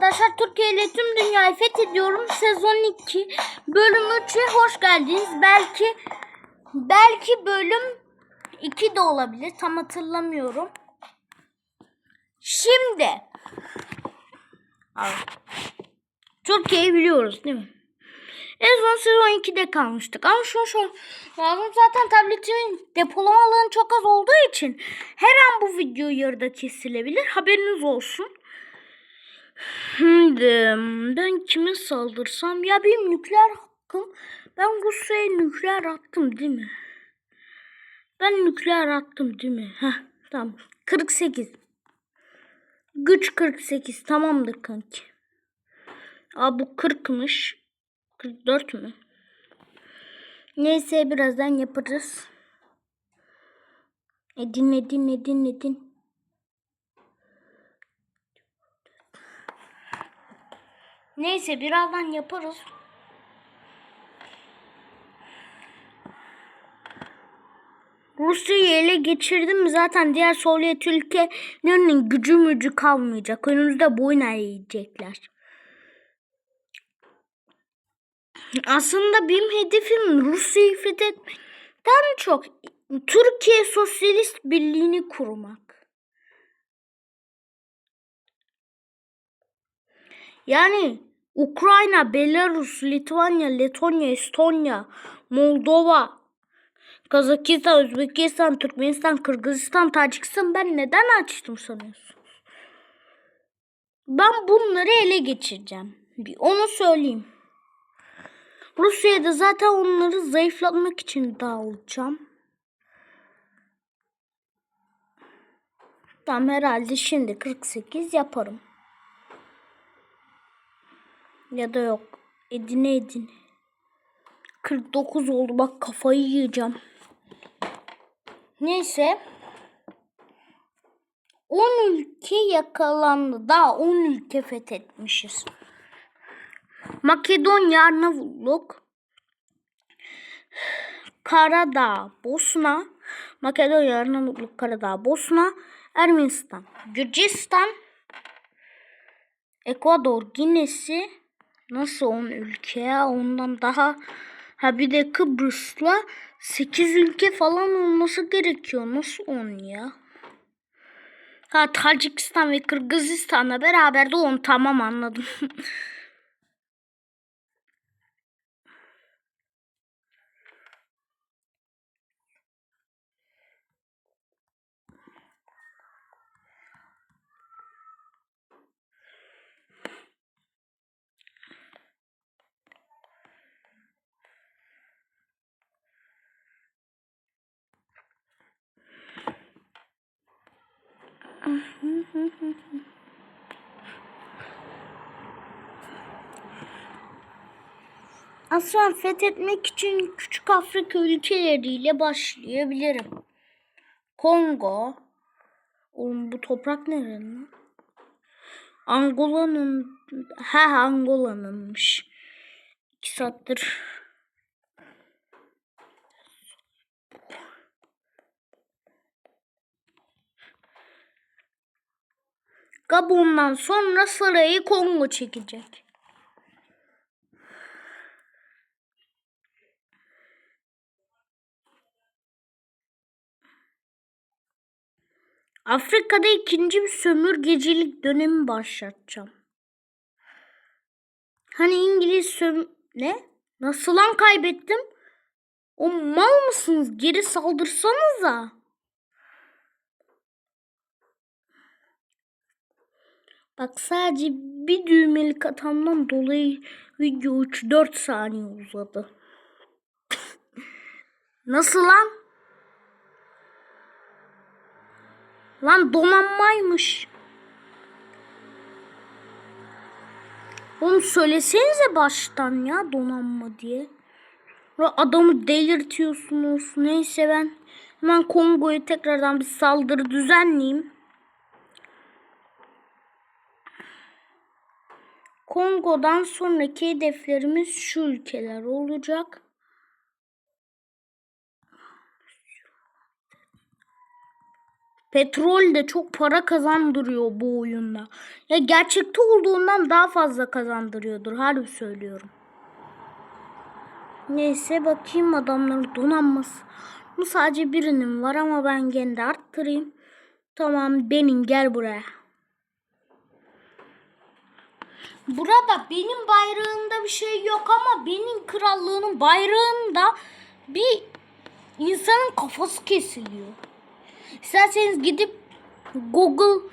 Arkadaşlar Türkiye ile tüm dünyayı fethediyorum. Sezon 2 bölüm 3'e hoş geldiniz. Belki belki bölüm 2 de olabilir. Tam hatırlamıyorum. Şimdi. Türkiye'yi biliyoruz değil mi? En son sezon 2'de kalmıştık. Ama şu şu lazım zaten tabletimin depolama alanı çok az olduğu için her an bu video yarıda kesilebilir. Haberiniz olsun. Şimdi ben kime saldırsam ya benim nükleer hakkım ben Rusya'ya nükleer attım değil mi? Ben nükleer attım değil mi? Heh, tamam. 48. Güç 48 tamamdır kanki. Aa bu 40'mış. 44 mü? Neyse birazdan yaparız. Edin edin edin edin. Neyse birazdan yaparız. Rusya'yı ele geçirdim zaten diğer Sovyet ülkelerinin gücü mücü kalmayacak. Önümüzde boyun eğecekler. Aslında benim hedefim Rusya'yı fethetmekten çok Türkiye Sosyalist Birliği'ni kurmak. Yani Ukrayna, Belarus, Litvanya, Letonya, Estonya, Moldova, Kazakistan, Özbekistan, Türkmenistan, Kırgızistan, Tacikistan ben neden açtım sanıyorsunuz? Ben bunları ele geçireceğim. Bir onu söyleyeyim. Rusya'da zaten onları zayıflatmak için dağılacağım. Tamam herhalde şimdi 48 yaparım. Ya da yok. Edine edine. 49 oldu bak kafayı yiyeceğim. Neyse. 10 ülke yakalandı. Daha 10 ülke fethetmişiz. Makedonya, Arnavutluk, Karadağ, Bosna, Makedonya, Arnavutluk, Karadağ, Bosna, Ermenistan, Gürcistan, Ekvador, Ginesi, nasıl 10 ülke ya? Ondan daha ha bir de Kıbrıs'la 8 ülke falan olması gerekiyor. Nasıl 10 ya? Ha Tacikistan ve Kırgızistan'la beraber de 10 tamam anladım. Aslan fethetmek için küçük Afrika ülkeleriyle başlayabilirim. Kongo. Oğlum bu toprak nerenin? Angola'nın ha Angola'nınmış. İki saattir Gabon'dan sonra sırayı Kongo çekecek. Afrika'da ikinci bir sömürgecilik dönemi başlatacağım. Hani İngiliz söm... Ne? Nasıl lan kaybettim? O mal mısınız? Geri saldırsanıza. Bak sadece bir düğmelik hatamdan dolayı video 3-4 saniye uzadı. Nasıl lan? Lan donanmaymış. Oğlum söylesenize baştan ya donanma diye. Ya adamı delirtiyorsunuz. Neyse ben hemen Kongo'ya tekrardan bir saldırı düzenleyeyim. Kongo'dan sonraki hedeflerimiz şu ülkeler olacak. Petrol de çok para kazandırıyor bu oyunda. Ya gerçekte olduğundan daha fazla kazandırıyordur. Harbi söylüyorum. Neyse bakayım adamların donanması. Bu sadece birinin var ama ben gene arttırayım. Tamam benim gel buraya. Burada benim bayrağımda bir şey yok ama benim krallığının bayrağında bir insanın kafası kesiliyor. İsterseniz gidip Google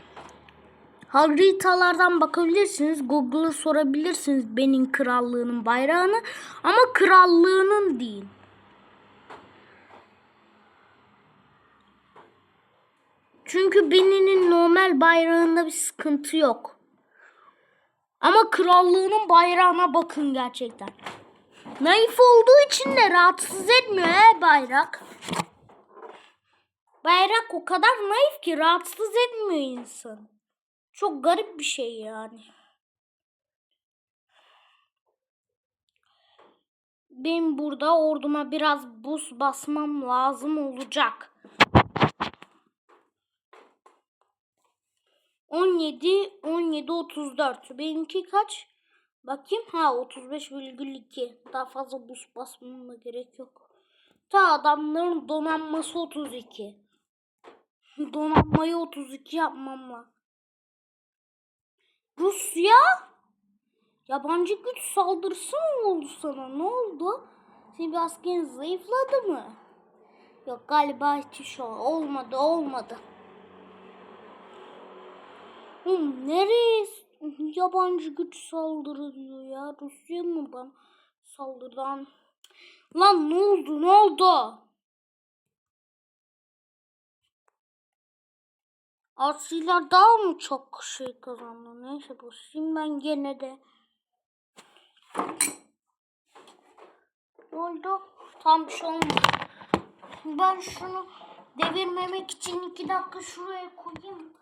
haritalardan bakabilirsiniz. Google'a sorabilirsiniz benim krallığının bayrağını ama krallığının değil. Çünkü Benin'in normal bayrağında bir sıkıntı yok. Ama krallığının bayrağına bakın gerçekten. Naif olduğu için de rahatsız etmiyor he bayrak. Bayrak o kadar naif ki rahatsız etmiyor insan. Çok garip bir şey yani. Benim burada orduma biraz buz basmam lazım olacak. 17 17 34. Benimki kaç? Bakayım. Ha 35,2. Daha fazla buz basmama gerek yok. Ta adamların donanması 32. Donanmayı 32 yapmam lazım. Rusya yabancı güç saldırısı mı oldu sana? Ne oldu? Senin bir askerin zayıfladı mı? Yok galiba hiç şey olmadı olmadı. Oğlum nereye yabancı güç saldırıyor ya? Rusya mı bana saldırdan? Lan ne oldu ne oldu? Asiler daha mı çok şey kazandı? Neyse basayım ben gene de. Ne oldu? Tam bir şey olmadı. Ben şunu devirmemek için iki dakika şuraya koyayım.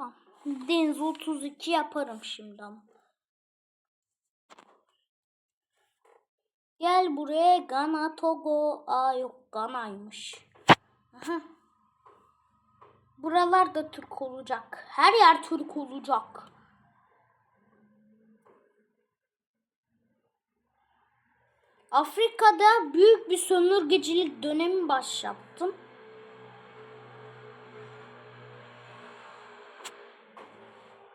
Tamam. Deniz 32 yaparım şimdi ama. Gel buraya Gana Togo. Aa yok Gana'ymış. Aha. Buralarda Türk olacak. Her yer Türk olacak. Afrika'da büyük bir sömürgecilik dönemi başlattım.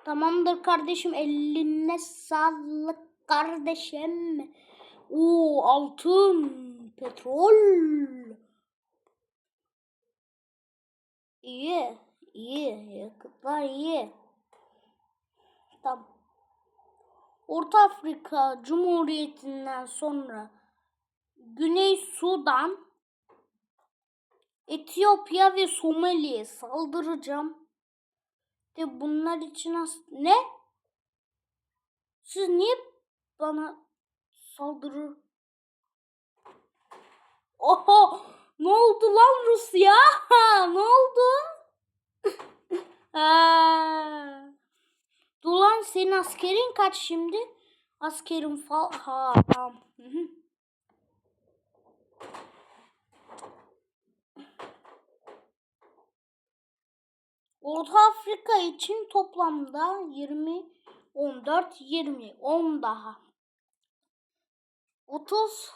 Tamamdır kardeşim eline sağlık kardeşim. Oo altın, petrol. İyi, iyi. Yakıtlar iyi. Tamam. Orta Afrika Cumhuriyeti'nden sonra Güney Sudan, Etiyopya ve Somali'ye saldıracağım. De bunlar için as ne? Siz niye bana saldırır? Oho! Ne oldu lan Rusya? ne oldu? ha. Dulan senin askerin kaç şimdi? Askerim fal ha tamam. Orta Afrika için toplamda 20 14 20 10 daha. 30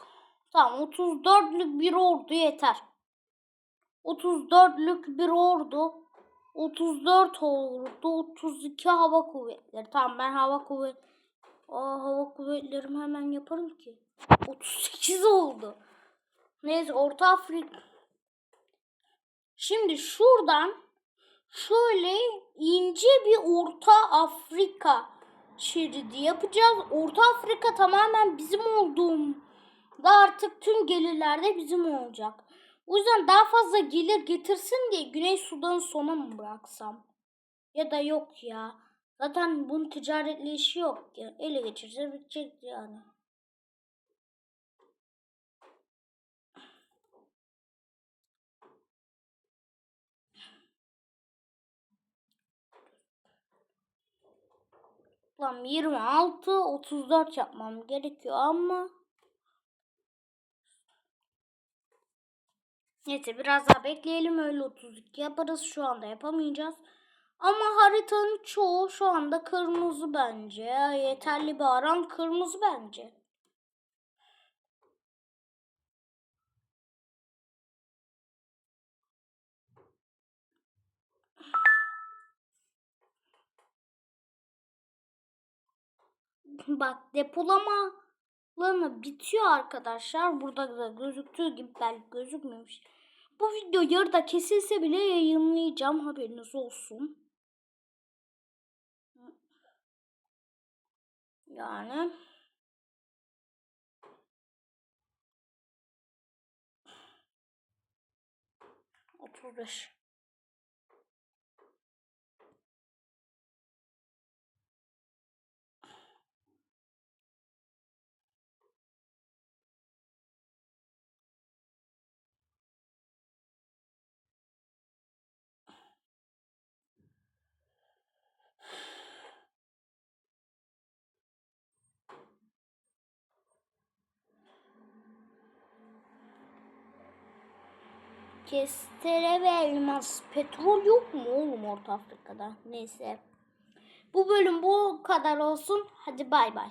tamam 34'lük bir ordu yeter. 34'lük bir ordu 34 ordu 32 hava kuvvetleri. Tamam ben hava kuvvet Aa, hava kuvvetlerimi hemen yaparım ki. 38 oldu. Neyse Orta Afrika. Şimdi şuradan şöyle ince bir Orta Afrika şeridi yapacağız. Orta Afrika tamamen bizim olduğumda artık tüm gelirler de bizim olacak. O yüzden daha fazla gelir getirsin diye Güney Sudan'ı sona mı bıraksam? Ya da yok ya. Zaten bunun ticaretle işi yok ya. Ele geçirse bitecek yani. Toplam 26, 34 yapmam gerekiyor ama Neyse biraz daha bekleyelim öyle 32 yaparız. Şu anda yapamayacağız. Ama haritanın çoğu şu anda kırmızı bence. Yeterli bir aran kırmızı bence. Bak depolama alanı bitiyor arkadaşlar. Burada da gözüktüğü gibi belki gözükmemiş. Bu video yarıda kesilse bile yayınlayacağım. Haberiniz olsun. Yani otuz beş. Kestere ve elmas. Petrol yok mu oğlum Orta Afrika'da? Neyse. Bu bölüm bu kadar olsun. Hadi bay bay.